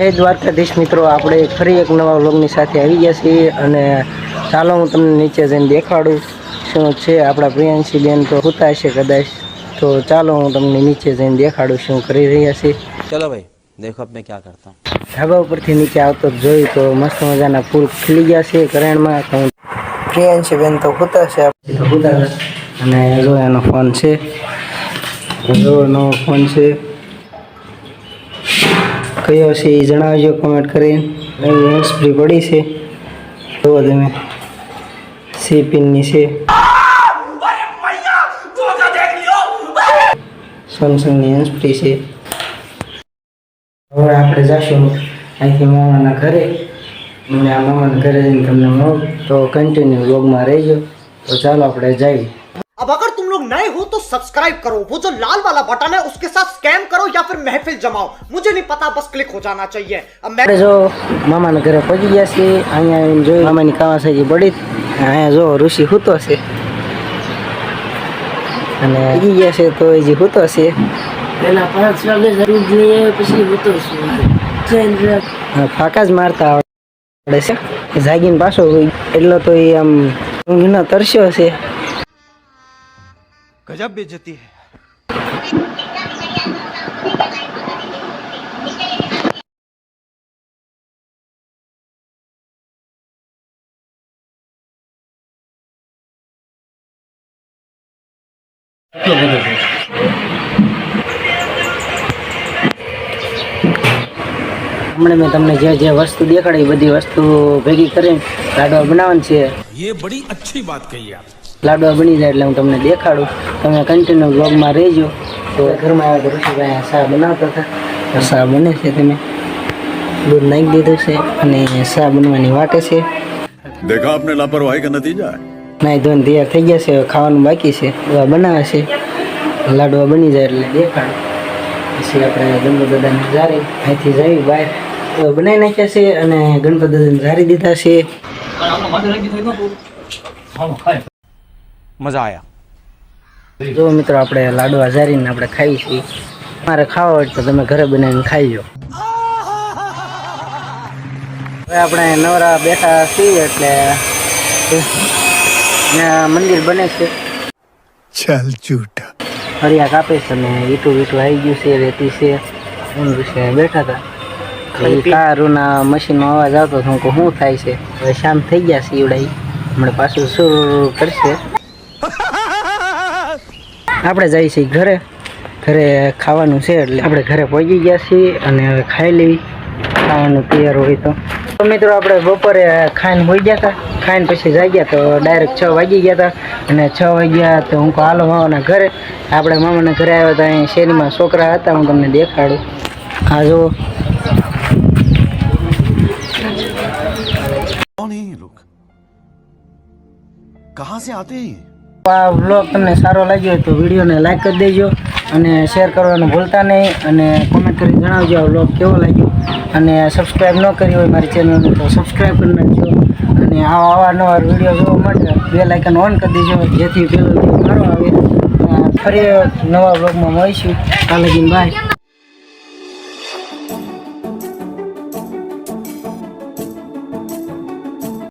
જય દ્વારકાધીશ મિત્રો આપણે ફરી એક નવા વ્લોગની સાથે આવી ગયા છીએ અને ચાલો હું તમને નીચે જઈને દેખાડું શું છે આપણા પ્રિયાંશી બેન તો હોતા છે કદાચ. તો ચાલો હું તમને નીચે જઈને દેખાડું શું કરી રહ્યા છીએ ચલો ભાઈ દેખો મેં ક્યાં કરતા. ઢાબા ઉપરથી નીચે આવતો જોઈ તો મસ્ત મજાના ફૂલ ખીલી ગયા છે કરેણમાં. તો પ્રિયાંશી બેન તો હોતા છે અને જો એનો ફોન છે. જો એનો ફોન છે. કયો છે એ જણાવજો કમેન્ટ કરીને નવી હેન્ડ્સ ફ્રી પડી છે જુઓ તમે સી પિનની છે સેમસંગની હેન્ડ્સ ફ્રી છે હવે આપણે જઈશું અહીંથી મામાના ઘરે અને આ મામાના ઘરે જઈને તમને મળું તો કન્ટિન્યુ વ્લોગમાં રહેજો તો ચાલો આપણે જઈએ अब अगर तुम लोग नए हो तो सब्सक्राइब करो वो जो लाल वाला बटन है उसके साथ स्कैम करो या फिर महफिल जमाओ मुझे नहीं पता बस क्लिक हो जाना चाहिए अब मैं આપણે જો મામાના ઘરે પહોંચી ગયા છીએ અહીંયા આવીને જોયું મામાની કાવાસાજી પડી અહીંયા જો ઋષિ હૂતો છે અને પી ગયા છે તો હજી હૂતો છે પેલા પાંચ વાગે જરૂર જોઈએ પછી હું તો ચેન હા, ફાકા જ મારતા આવડે છે જાગીને પાછો હોય એટલો તો એ આમ ઊંઘનો તરસ્યો છે गजब बेचती है હમણાં મેં તમને જે જે વસ્તુ દેખાડી બધી વસ્તુ ભેગી કરીને લાડવા બનાવવાની છે. એ બડી અચ્છી વાત કહી લાડવા બની જાય એટલે હું તમને દેખાડું. તમે કન્ટિન્યુ બ્લોગમાં રહેજો. તો ઘરમાં આવ્યા કરું છું બનાવતા હતા. સા બને છે તમે. દૂધ નાખી દીધું છે અને સા બનવાની વાટે છે. દેખા આપને લાપરવાહી કે નતીજા નાઈ ધોન તૈયાર થઈ ગયા છે. ખાવાનું બાકી છે. એવા બનાવે છે. લાડવા બની જાય એટલે દેખાડ. પછી આપણે ગણપત દાદાને જારી અહીંથી જઈ બહાર બનાવી નાખ્યા છે અને ગણપત દાદાને જારી દીધા છે. મજા આવ્યા જો મિત્રો આપણે લાડુ હજારીને આપણે ખાઈશું મારે ખાવા હોય તો તમે ઘરે બનાવીને ખાઈ ખાઈજો. હવે આપણે નવરા બેઠા છીએ એટલે મંદિર બને છે. ચાલ ચૂટા ફરિયા કાપે છે અને ઈટું વીટું આવી ગયું છે રેતી છે. એમ છે બેઠા હતા. કારુના મશીનનો અવાજ આવતો હતો કે શું થાય છે? હવે શાંત થઈ ગયા છે ઈવડાઈ હમણાં પાછું શું કરશે. આપણે જઈએ છીએ ઘરે ઘરે ખાવાનું છે એટલે આપણે ઘરે પહોંચી ગયા છીએ અને હવે ખાઈ લેવી ખાવાનું તૈયાર હોય તો તો મિત્રો આપણે બપોરે ખાઈને હોઈ ગયા હતા ખાઈને પછી જાગ્યા તો ડાયરેક્ટ છ વાગી ગયા હતા અને છ વાગ્યા તો હું કહું હાલો મામાના ઘરે આપણે મામાના ઘરે આવ્યા હતા અહીં શેરીમાં છોકરા હતા હું તમને દેખાડું આ જુઓ कौन है ये लोग कहाँ से आते हैं ये? આ બ્લોગ તમને સારો લાગ્યો હોય તો વિડીયોને લાઇક કરી દેજો અને શેર કરવાનું ભૂલતા નહીં અને કોમેન્ટ કરી જણાવજો આ બ્લોગ કેવો લાગ્યો. અને સબસ્ક્રાઈબ ન કરી હોય મારી ચેનલને તો સબસ્ક્રાઈબ કરી નાખજો. અને આવા અવારનવાર વીડિયો જોવા માટે બે લાઇકન ઓન કરી દેજો, જેથી પેલો મારો આવે. ફરી નવા બ્લોગમાં મળીશું. કાલે બાય